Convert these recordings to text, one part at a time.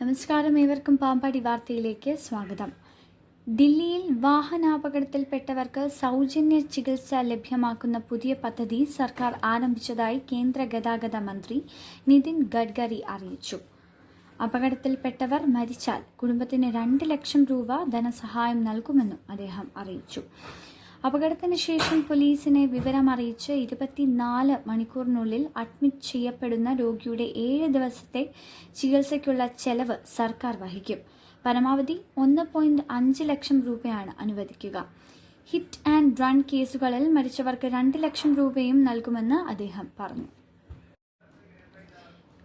നമസ്കാരം ഏവർക്കും പാമ്പാടി വാർത്തയിലേക്ക് സ്വാഗതം. ദില്ലിയിൽ വാഹനാപകടത്തിൽപ്പെട്ടവർക്ക് സൗജന്യ ചികിത്സ ലഭ്യമാക്കുന്ന പുതിയ പദ്ധതി സർക്കാർ ആരംഭിച്ചതായി കേന്ദ്ര ഗതാഗത മന്ത്രി നിതിൻ ഗഡ്കരി അറിയിച്ചു. അപകടത്തിൽപ്പെട്ടവർ മരിച്ചാൽ കുടുംബത്തിന് രണ്ട് ലക്ഷം രൂപ ധനസഹായം നൽകുമെന്നും അദ്ദേഹം അറിയിച്ചു. അപകടത്തിന് ശേഷം പോലീസിനെ വിവരമറിയിച്ച് ഇരുപത്തിനാല് മണിക്കൂറിനുള്ളിൽ അഡ്മിറ്റ് ചെയ്യപ്പെടുന്ന രോഗിയുടെ ഏഴ് ദിവസത്തെ ചികിത്സയ്ക്കുള്ള ചെലവ് സർക്കാർ വഹിക്കും. പരമാവധി ഒന്ന് പോയിന്റ് അഞ്ച് ലക്ഷം രൂപയാണ് അനുവദിക്കുക. ഹിറ്റ് ആൻഡ് റൺ കേസുകളിൽ മരിച്ചവർക്ക് രണ്ട് ലക്ഷം രൂപയും നൽകുമെന്ന് അദ്ദേഹം പറഞ്ഞു.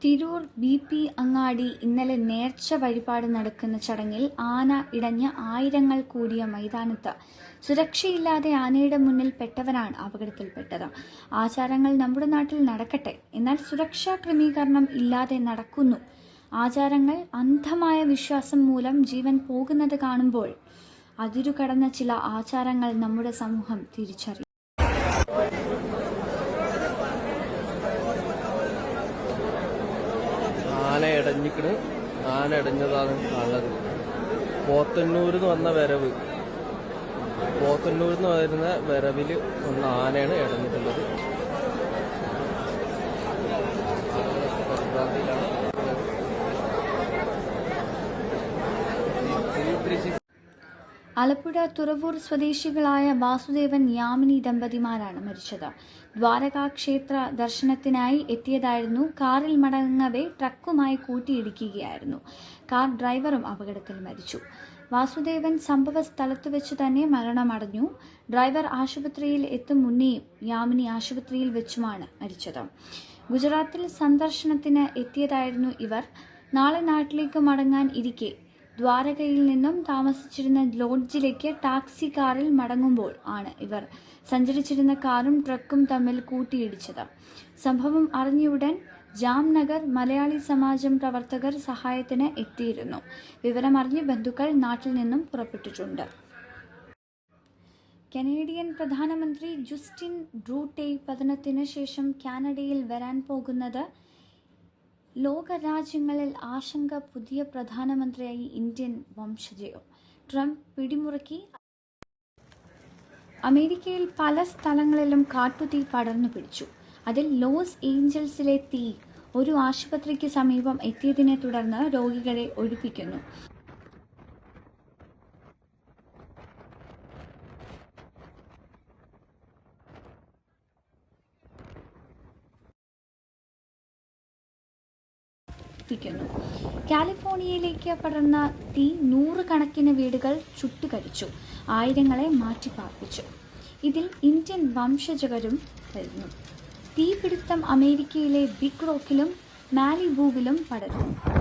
തിരൂർ ബി പി അങ്ങാടി ഇന്നലെ നേർച്ച വഴിപാട് നടക്കുന്ന ചടങ്ങിൽ ആന ഇടഞ്ഞ് ആയിരങ്ങൾ കൂടിയ മൈതാനത്ത് സുരക്ഷയില്ലാതെ ആനയുടെ മുന്നിൽ പെട്ടവരാണ് അപകടത്തിൽപ്പെട്ടത്. ആചാരങ്ങൾ നമ്മുടെ നാട്ടിൽ നടക്കട്ടെ എന്നാൽ സുരക്ഷാ ക്രമീകരണം ഇല്ലാതെ നടക്കുന്നു. ആചാരങ്ങൾ അന്ധമായ വിശ്വാസം മൂലം ജീവൻ പോകുന്നത് കാണുമ്പോൾ അതിരുകടന്ന ചില ആചാരങ്ങൾ നമ്മുടെ സമൂഹം തിരിച്ചറിയും. ആന ഇടഞ്ഞിക്കണ്. ആന ഇടഞ്ഞതാണ് കാണുന്നത് പോത്തന്നൂരിൽ നിന്ന് വന്ന വരവ്. പോത്തന്നൂരിൽ നിന്ന് വരുന്ന വരവിൽ വന്ന ആനയാണ് ഇടഞ്ഞിട്ടുള്ളത്. ആളുകളൊക്കെ ആലപ്പുഴ തുറവൂർ സ്വദേശികളായ വാസുദേവൻ യാമിനി ദമ്പതിമാരാണ് മരിച്ചത്. ദ്വാരകാ ക്ഷേത്ര ദർശനത്തിനായി എത്തിയതായിരുന്നു. കാറിൽ മടങ്ങവേ ട്രക്കുമായി കൂട്ടിയിടിക്കുകയായിരുന്നു. കാർ ഡ്രൈവറും അപകടത്തിൽ മരിച്ചു. വാസുദേവൻ സംഭവ സ്ഥലത്ത് വെച്ച് തന്നെ മരണമടഞ്ഞു. ഡ്രൈവർ ആശുപത്രിയിൽ എത്തും മുന്നേയും യാമിനി ആശുപത്രിയിൽ വെച്ചുമാണ് മരിച്ചത്. ഗുജറാത്തിൽ സന്ദർശനത്തിന് എത്തിയതായിരുന്നു ഇവർ. നാളെ നാട്ടിലേക്ക് മടങ്ങാൻ ഇരിക്കെ ദ്വാരകയിൽ നിന്നും താമസിച്ചിരുന്ന ലോഡ്ജിലേക്ക് ടാക്സി കാറിൽ മടങ്ങുമ്പോൾ ആണ് ഇവർ സഞ്ചരിച്ചിരുന്ന കാറും ട്രക്കും തമ്മിൽ കൂട്ടിയിടിച്ചത്. സംഭവം അറിഞ്ഞയുടൻ ജാംനഗർ മലയാളി സമാജം പ്രവർത്തകർ സഹായത്തിന് എത്തിയിരുന്നു. വിവരമറിഞ്ഞ് ബന്ധുക്കൾ നാട്ടിൽ നിന്നും പുറപ്പെട്ടിട്ടുണ്ട്. കനേഡിയൻ പ്രധാനമന്ത്രി ജുസ്റ്റിൻ ഡ്രൂട്ടെ പതനത്തിന് ശേഷം കാനഡയിൽ വരാൻ പോകുന്നത് ലോകരാജ്യങ്ങളിൽ ആശങ്ക പുതിയ പ്രധാനമന്ത്രിയായി ഇന്ത്യൻ വംശജയോ. ട്രംപ് പിടിമുറുക്കി. അമേരിക്കയിൽ പല സ്ഥലങ്ങളിലും കാട്ടുതീ പടർന്നു പിടിച്ചു. അതിൽ ലോസ് ഏഞ്ചൽസിലെ തീ ഒരു ആശുപത്രിക്ക് സമീപം എത്തിയതിനെ തുടർന്ന് രോഗികളെ ഒഴിപ്പിക്കുന്നു. പ്പിക്കുന്നു കാലിഫോർണിയയിലേക്ക് പടർന്ന തീ നൂറുകണക്കിന് വീടുകൾ ചുട്ടുകരിച്ചു ആയിരങ്ങളെ മാറ്റിപ്പാർപ്പിച്ചു. ഇതിൽ ഇന്ത്യൻ വംശജകരും വരുന്നു. തീപിടുത്തം അമേരിക്കയിലെ ബിഗ് റോക്കിലും മാലിബൂവിലും പടർന്നു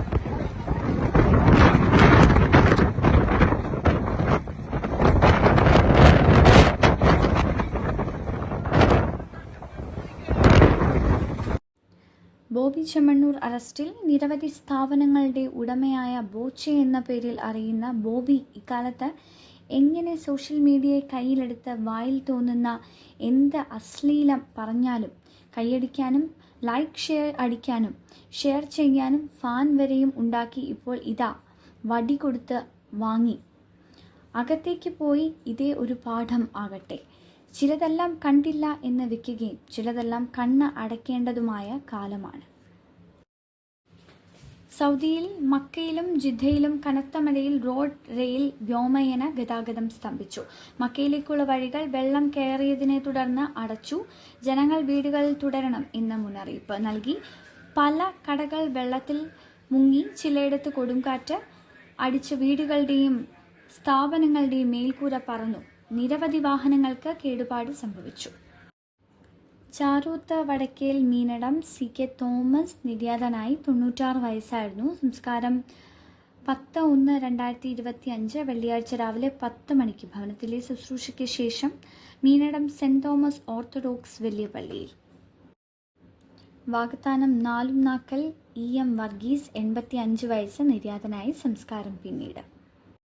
ബോബി ചെമ്മണ്ണൂർ അറസ്റ്റിൽ നിരവധി സ്ഥാപനങ്ങളുടെ ഉടമയായ ബോച്ചെ എന്ന പേരിൽ അറിയുന്ന ബോബി ഇക്കാലത്ത് എങ്ങനെ സോഷ്യൽ മീഡിയയെ കയ്യിലെടുത്ത് വായിൽ തോന്നുന്ന എന്ത് അശ്ലീലം പറഞ്ഞാലും കൈയടിക്കാനും ലൈക്ക് ഷെയർ അടിക്കാനും ഷെയർ ചെയ്യാനും ഫാൻ വരെയും ഉണ്ടാക്കി ഇപ്പോൾ ഇതാ വടി കൊടുത്ത് വാങ്ങി. അകത്തേക്ക് പോയി ഇതേ ഒരു പാഠം ആകട്ടെ. ചിലതെല്ലാം കണ്ടില്ല എന്ന് വെക്കുകയും ചിലതെല്ലാം കണ്ണ് അടയ്ക്കേണ്ടതുമായ കാലമാണ്. സൗദിയിൽ മക്കയിലും ജിദ്ദയിലും കനത്ത മഴയിൽ റോഡ് റെയിൽ വ്യോമയന ഗതാഗതം സ്തംഭിച്ചു. മക്കയിലേക്കുള്ള വഴികൾ വെള്ളം കയറിയതിനെ തുടർന്ന് അടച്ചു. ജനങ്ങൾ വീടുകളിൽ തുടരണം എന്ന മുന്നറിയിപ്പ് നൽകി. പല കടകൾ വെള്ളത്തിൽ മുങ്ങി. ചിലയിടത്ത് കൊടുങ്കാറ്റ് അടിച്ച വീടുകളുടെയും സ്ഥാപനങ്ങളുടെയും മേൽക്കൂര പറന്നു. നിരവധി വാഹനങ്ങൾക്ക് കേടുപാട് സംഭവിച്ചു. ചാറൂത്ത് വടക്കേൽ മീനടം സി കെ തോമസ് നിര്യാതനായി തൊണ്ണൂറ്റാറ് വയസ്സായിരുന്നു. സംസ്കാരം പത്ത് ഒന്ന് രണ്ടായിരത്തി ഇരുപത്തി അഞ്ച് വെള്ളിയാഴ്ച രാവിലെ പത്ത് മണിക്ക് ഭവനത്തിലെ ശുശ്രൂഷയ്ക്ക് ശേഷം മീനടം സെന്റ് തോമസ് ഓർത്തഡോക്സ് വലിയ പള്ളിയിൽ. വാഗ്ദാനം നാലും നാക്കൽ ഇ എം വർഗീസ് എൺപത്തി അഞ്ച് വയസ്സ് നിര്യാതനായി സംസ്കാരം പിന്നീട്.